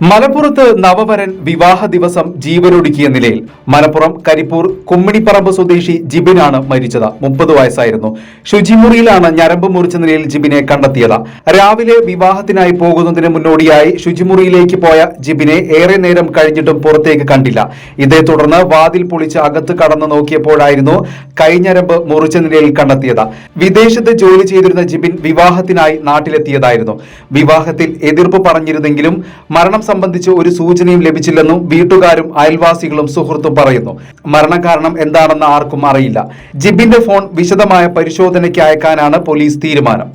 മലപ്പുറത്ത് നവവരൻ വിവാഹ ദിവസം ജീവനൊടുക്കിയ നിലയിൽ മലപ്പുറം കരിപ്പൂർ കുമ്മിണിപ്പറമ്പ് സ്വദേശി ജിബിനാണ് മരിച്ചത്. മുപ്പത് വയസ്സായിരുന്നു. ശുചിമുറിയിലാണ് ഞരമ്പ് മുറിച്ച നിലയിൽ ജിബിനെ കണ്ടെത്തിയത്. രാവിലെ വിവാഹത്തിനായി പോകുന്നതിന് മുന്നോടിയായി ശുചിമുറിയിലേക്ക് പോയ ജിബിനെ ഏറെ നേരം കഴിഞ്ഞിട്ടും പുറത്തേക്ക് കണ്ടില്ല. ഇതേ തുടർന്ന് വാതിൽ പൊളിച്ച് അകത്ത് കടന്നു നോക്കിയപ്പോഴായിരുന്നു കൈഞ്ഞരമ്പ് മുറിച്ച നിലയിൽ കണ്ടെത്തിയത്. വിദേശത്ത് ജോലി ചെയ്തിരുന്ന ജിബിൻ വിവാഹത്തിനായി നാട്ടിലെത്തിയതായിരുന്നു. വിവാഹത്തിൽ എതിർപ്പ് പറഞ്ഞിരുന്നെങ്കിലും മരണം സംബന്ധിച്ച് ഒരു സൂചനയും ലഭിച്ചില്ലെന്നും വീട്ടുകാരും അയൽവാസികളും സുഹൃത്തും പറയുന്നു. മരണകാരണം എന്താണെന്ന് ആർക്കും അറിയില്ല. ജിബിന്റെ ഫോൺ വിശദമായ പരിശോധനയ്ക്ക് അയക്കാനാണ് പോലീസ് തീരുമാനം.